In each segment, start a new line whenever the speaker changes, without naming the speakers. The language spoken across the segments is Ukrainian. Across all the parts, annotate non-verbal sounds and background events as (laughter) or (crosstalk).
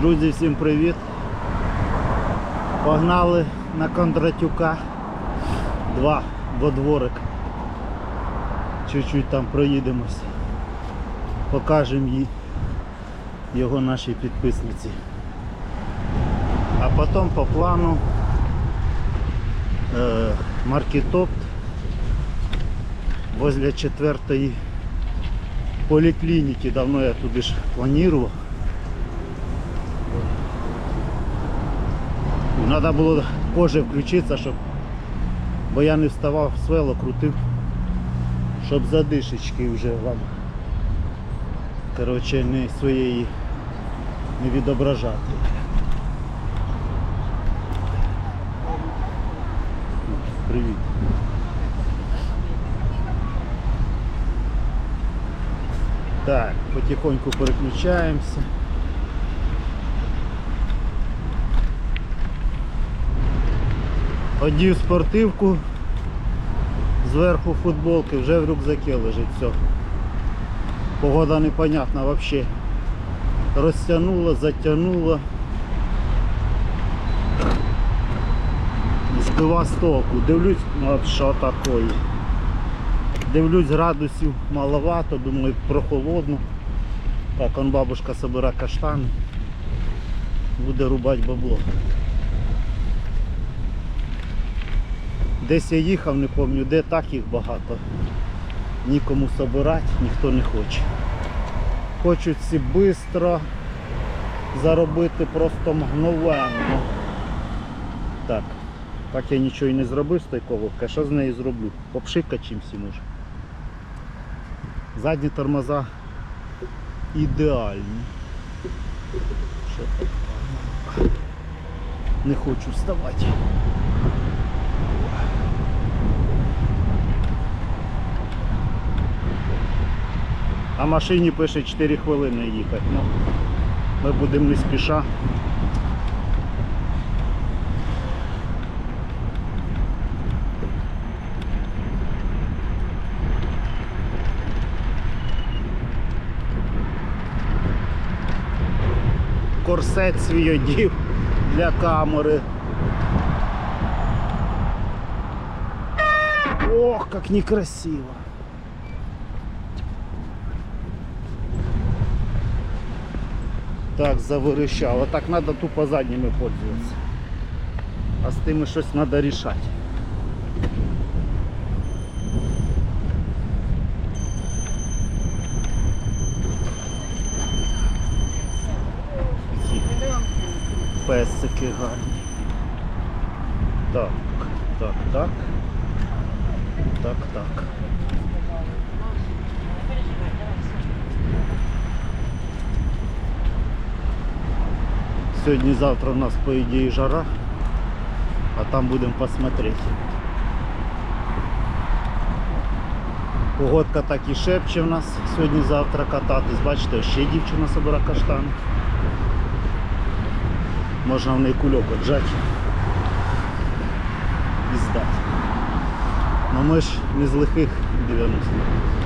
Друзі, всім привіт! Погнали на Кондратюка 2 во дворик. Чуть-чуть там проїдемось. Покажемо його нашій підписниці. А потім по плану е, маркетопт возле четвертої поліклініки. Давно я туди ж планував. Треба було позже включитися, щоб бо я не вставав з вело, крутив, щоб задишечки вже вам коротше, не своєї не відображати. Привіт. Так, потихоньку переключаємося. Одів спортивку, зверху футболки, вже в рюкзаке лежить все. Погода непонятна взагалі. Розтягнула, затягнула. Збива з толку. Дивлюсь, ну, от що такое. Дивлюсь, градусів маловато, думаю, прохолодно. Так, он бабушка собира каштани. Буде рубати бабло. Десь я їхав, не пам'ятаю, де так їх багато. Нікому собирати, ніхто не хоче. Хочуть всі швидко заробити просто мгновенно. Так, так я нічого і не зробив з тої колодки, що з нею зроблю? Попшика чимсь може. Задні тормоза ідеальні. Не хочу вставати. А машині пише 4 хвилини їхати. Ну, ми будемо не спіша. Корсет свій одів для камери. Ох, как некрасиво. Так, заверещало. Так надо тупо задніми пользоваться. А з тими щось треба рішати. Песики гарні. Так, так, так. Так, так. Сьогодні-завтра у нас по ідеї жара, а там будемо посмотреть. Погодка так і шепче в нас сьогодні-завтра кататись. Бачите, ще дівчина собира каштани. Можна в неї кульок отжати і здати. Ну ми ж не з лихих 90-х.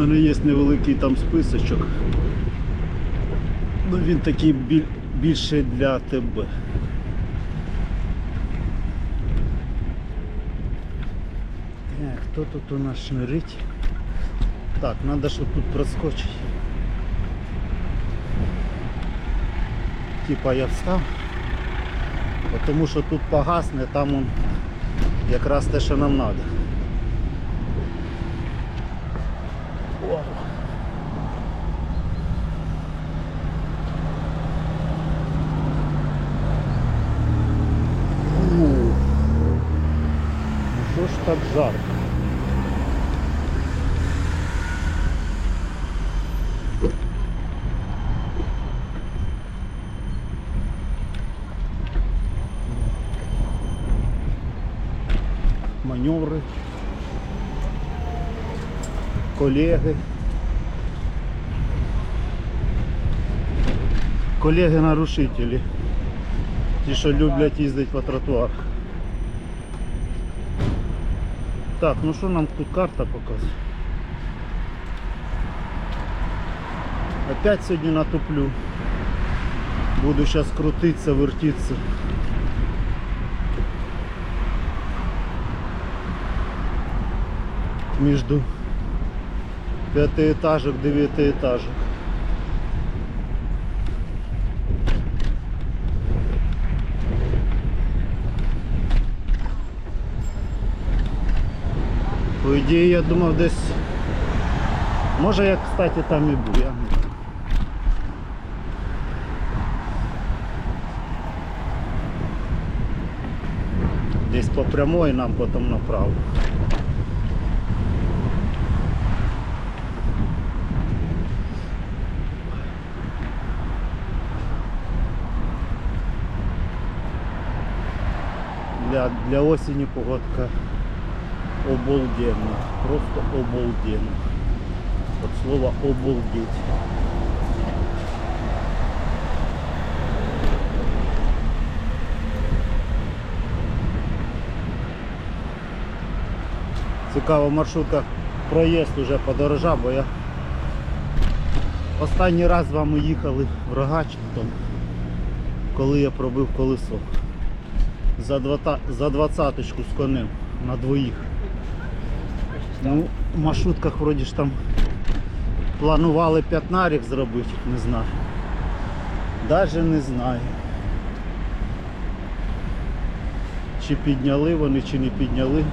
Мене є невеликий там списочок. Ну він такий біль- більше для тебе. Так, хто тут у нас шнирить? Так, треба ж тут проскочити. Типа я встав, тому що тут погасне, там он якраз те, що нам треба. так жарко. Маневри, колеги. колеги нарушители, ті, що люблять їздити по тротуарах. Так, ну що нам тут карта показує? Опять сьогодні натуплю. Буду сейчас крутиться, вертиться. Между пятиэтажек, девятиэтажек. По ідеї, я думав десь. Може я, кстати, там і був. Я... Десь по прямой нам потом направо. Для, для осени погодка обалденна. Просто обалденна. От слова обалдеть. Цікаво, маршрутка проїзд уже подорожав, бо я останній раз з вами їхали в Рогачинтон, коли я пробив колесо. За двадцяточку з конем на двоїх. Ну, в маршрутках вроді ж там планували п'ятнарік зробити, не знаю. Даже не знаю. Чи підняли вони, чи не підняли.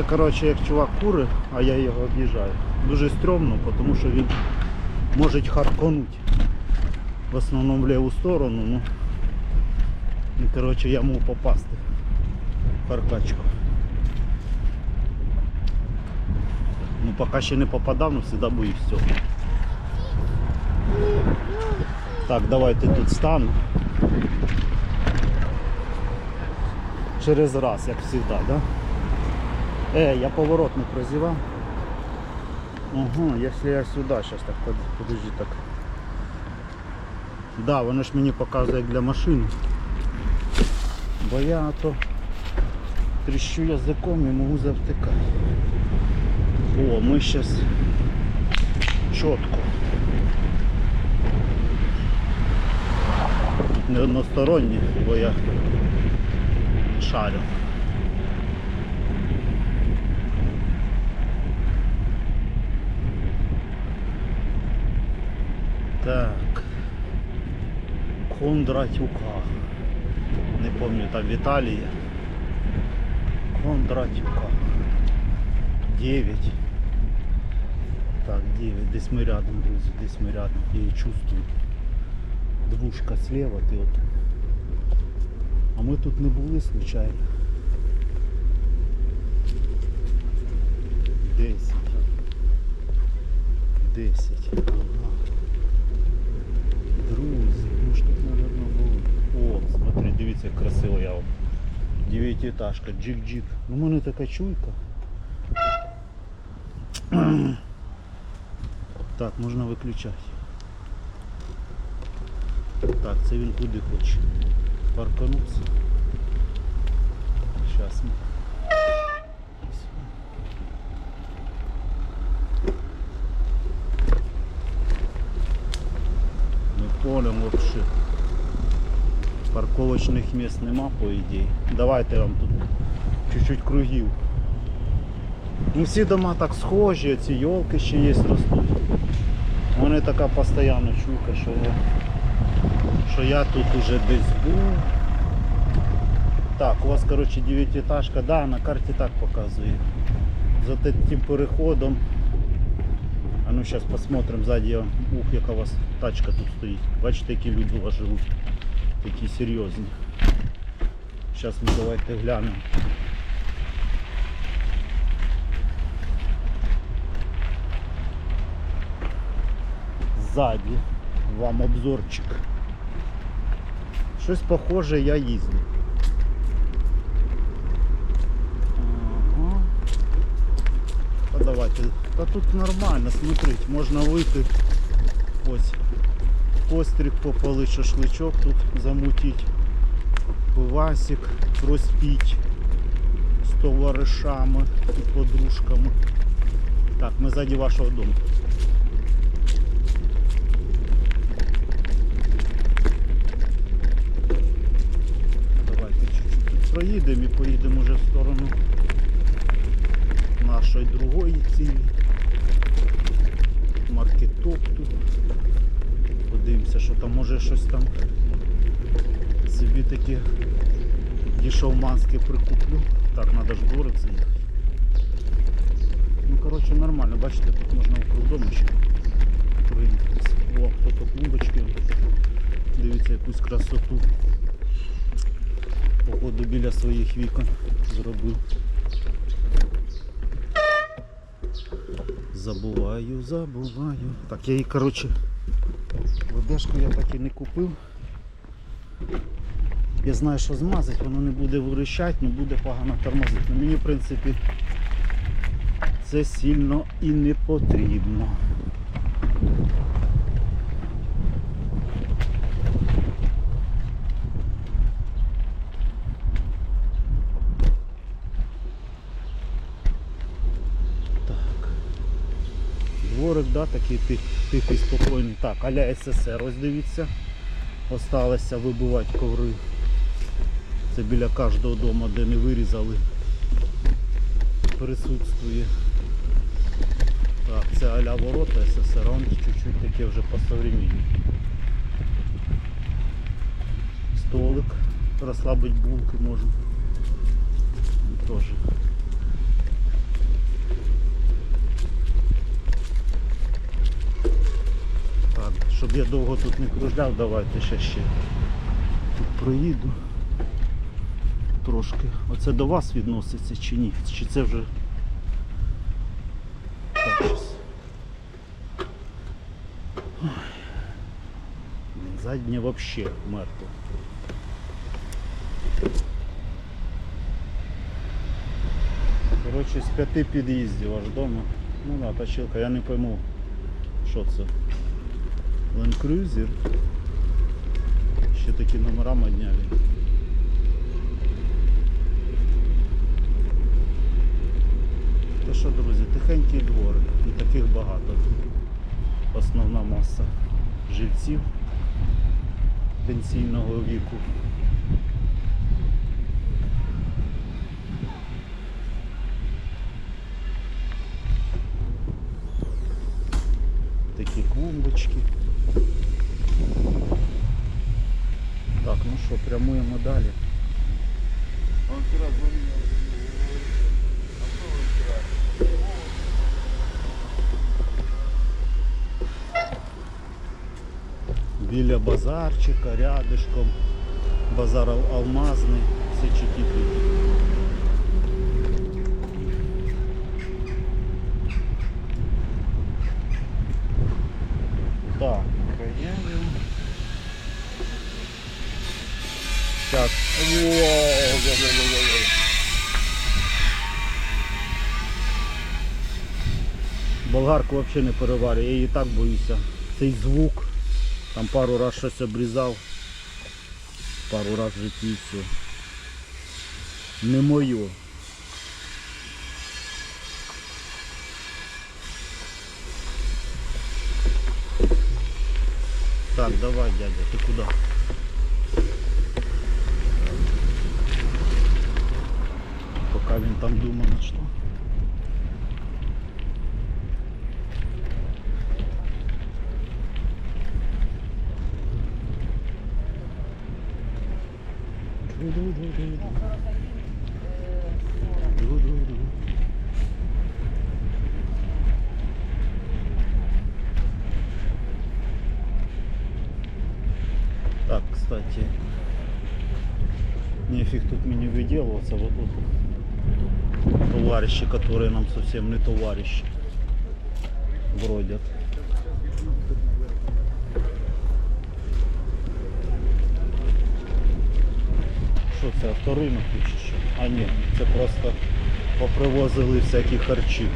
Оце коротше як чувак кури, а я його об'їжджаю. Дуже стрьомно, тому що він може харконути. В основному в ліву сторону, ну і коротше я можу попасти в харкачку. Ну поки ще не попадав, але завжди боюсь цього. Так, давайте тут стану. Через раз, як завжди, да? Э, я поворот не прозевал. Ага, если я сюда сейчас так под- подожди так. Да, воно ж мені показує для машини. Бо я то тріщу язиком і можу завтикати. О, ми зараз чітко. Не односторонні, бо я шарю. Кондратюка. Не пам'ятаю, там Віталія. Кондратюка. 9. Так, 9. Десь ми рядом, друзі, десь ми рядом. Я її чувствую. Двушка слева, ти от. А ми тут не були случайно. 10. 10. Ага. Дивіться, як красиво я. Дев'ятиэтажка, джик-джик. Ну, в мене така чуйка. (clears throat) Так, можна виключати. Так, це він куди хоче. Паркануться. Ми. Ми Парковочних місць нема, по ідеї. Давайте я вам тут чуть-чуть кругів. Ну всі дома так схожі, ці йолки ще є ростуть. Мене така постійна чуйка, що я що я тут уже десь був. Так, у вас, коротше, дев'ятиэтажка, да, на карті так показує. За тим переходом. А ну зараз посмотрим ззаді. Ух, яка у вас тачка тут стоїть. Бачите, які люди у вас живуть. Такі серйозні. Зараз ми давайте глянемо. Ззаді вам обзорчик. Щось похоже я їздив. Ага. Та давайте. Та тут нормально, смотрите, можна вийти. Ось. Кострик попали, шашличок тут замутить. Пивасик розпіть з товаришами і подружками. Так, ми ззаді вашого дому. Давайте чуть-чуть проїдемо і поїдемо вже в сторону нашої другої цілі. Що там може щось там собі таке дішовманське прикуплю. Так, треба ж дворик заїхати. Ну коротше нормально, бачите, тут можна дому ще проїхатися. О, хто клумбочки. Дивіться якусь красоту. Походу біля своїх вікон зробив. Забуваю, забуваю. Так, я її, коротше, ведешку я так і не купив. Я знаю, що змазати, воно не буде вирощати, але буде погано тормозити. Мені, в принципі, це сильно і не потрібно. Так. Дворик, да, такий тих- тихий, спокійний. Так, аля СССР, ось дивіться. Осталося вибивати коври. Це біля кожного дому, де не вирізали. Присутствує. Так, це аля ворота СССР, он чуть-чуть таке вже по современній. Столик, розслабити булки можна. Теж. Щоб я довго тут не кружляв, давайте ще ще тут проїду. Трошки. Оце до вас відноситься чи ні? Чи це вже. Ой. Блін, Заднє взагалі мертво. Коротше, з п'яти під'їздів аж дома. Ну да, точилка, я не пойму, що це. Land Cruiser. Ще такі номера модняві. Та що, друзі, тихенький дворик, і таких багато. Основна маса жильців пенсійного віку. Такі клумбочки. Так, ну що, прямуємо далі. Біля базарчика, рядышком, Базар Ал- алмазний, все чики Так, проявим. Сейчас. Болгарку взагалі не переварю, я її так боюся. Цей звук. Там пару раз щось обрізав. Пару раз в житті все. Не моє. Так, давай, дядя, ти куди? Поки він там думає, що. Так, кстати, нефиг тут мне выделываться. Вот тут товарищи, которые нам совсем не товарищи, бродят. Що це авторинок чи що? А ні, це просто попривозили всякі харчі.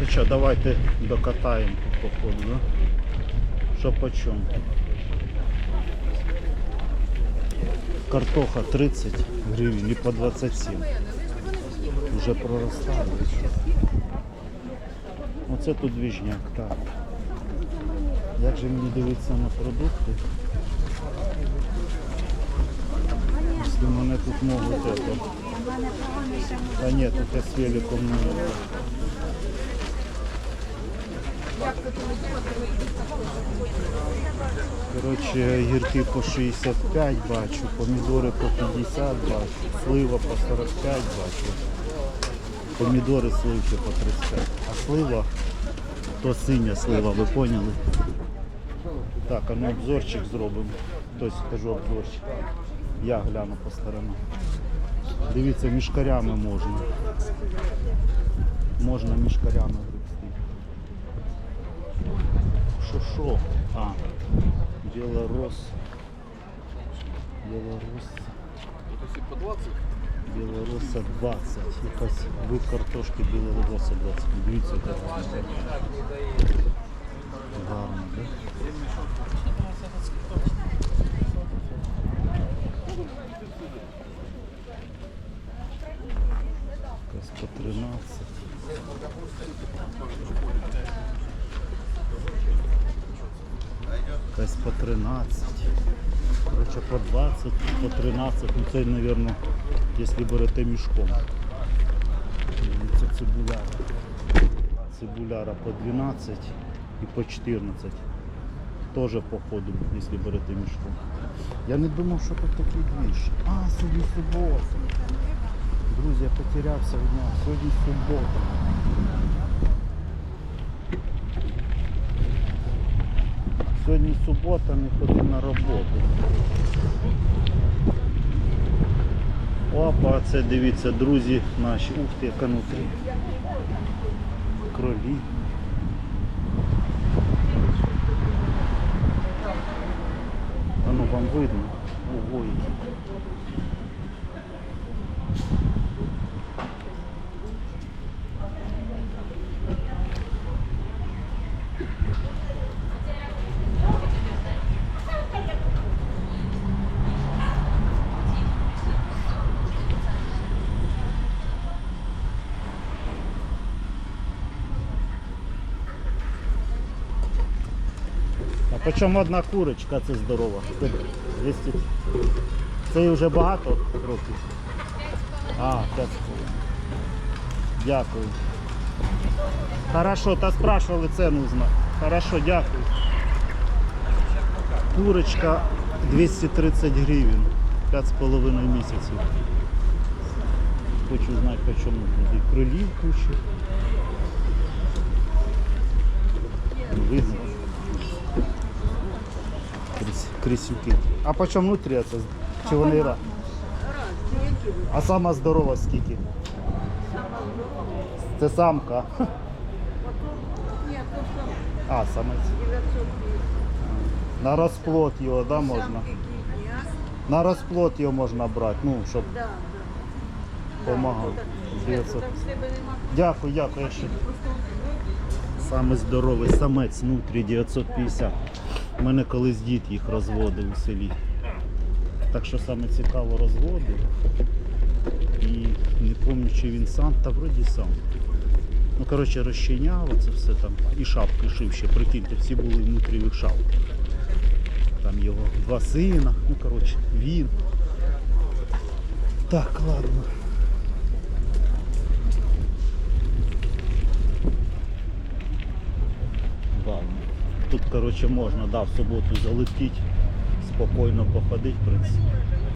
То що, давайте докатаємо по походу, да? Що по чому? Картоха 30 гривень і по 27. Уже проростає. Оце тут двіжняк, так. Як же мені дивитися на продукти? Якщо мене тут можуть это. Та ні, тут я з великом не можу. Коротше, гірки по 65 бачу, помідори по 50 бачу, слива по 45 бачу. Помідори сливки по 35. А слива, то синя слива, ви поняли? Так, а ну обзорчик зробимо. Тобто скажу обзорчик. Я гляну по сторонам. Дивіться, мішкарями можна. Можна мішкарями гребсти. Що? А.
Вот если по 20,
Білоруса 20. Якась вид картошки білоруса 20. Дивіться, яка гарна. Гарно, да? Якась по 13. Якась по 13. Короче, по 20, по 13. Ну це, мабуть, якщо берете мішком. Це цибуляра. Цибуляра по 12 і по 14. Тоже по ходу, якщо берете мішком. Я не думав, що тут такий двіж. А, сьогодні субота. Друзі, я потерявся в днях. Сьогодні субота. Сьогодні субота, не ходив на роботу. Опа, це дивіться, друзі наші. Ух ти, яка внутрі. Кролі. А ну вам видно? Ого, які. А по чому одна курочка, це здорова? Це 200. Це вже багато років. А, 5 Дякую. Хорошо, та спрашивали ціну знати. Хорошо, дякую. Курочка 230 гривень. 5,5 місяців. Хочу знати по чому. Крилів куча. Видно. Крисюки. А по чому внутрі це? Чи вони ра? А сама здорова скільки? Це самка. А, самець. На розплод його, да, можна? На розплод його можна брати, ну, щоб допомагав. 900. Дякую, дякую. Саме здоровий самець внутрі 950. У мене колись дід їх розводив у селі. Так що саме цікаво розводив. І не пам'ятаю, чи він сам, та вроді сам. Ну, коротше, розчиняв це все там. І шапки шив ще, прикиньте, всі були внутрі в шапках. Там його два сина, ну коротше, він. Так. Ладно. Тут, коротше, можна, да, в суботу залетіть, спокійно походити, в принципі.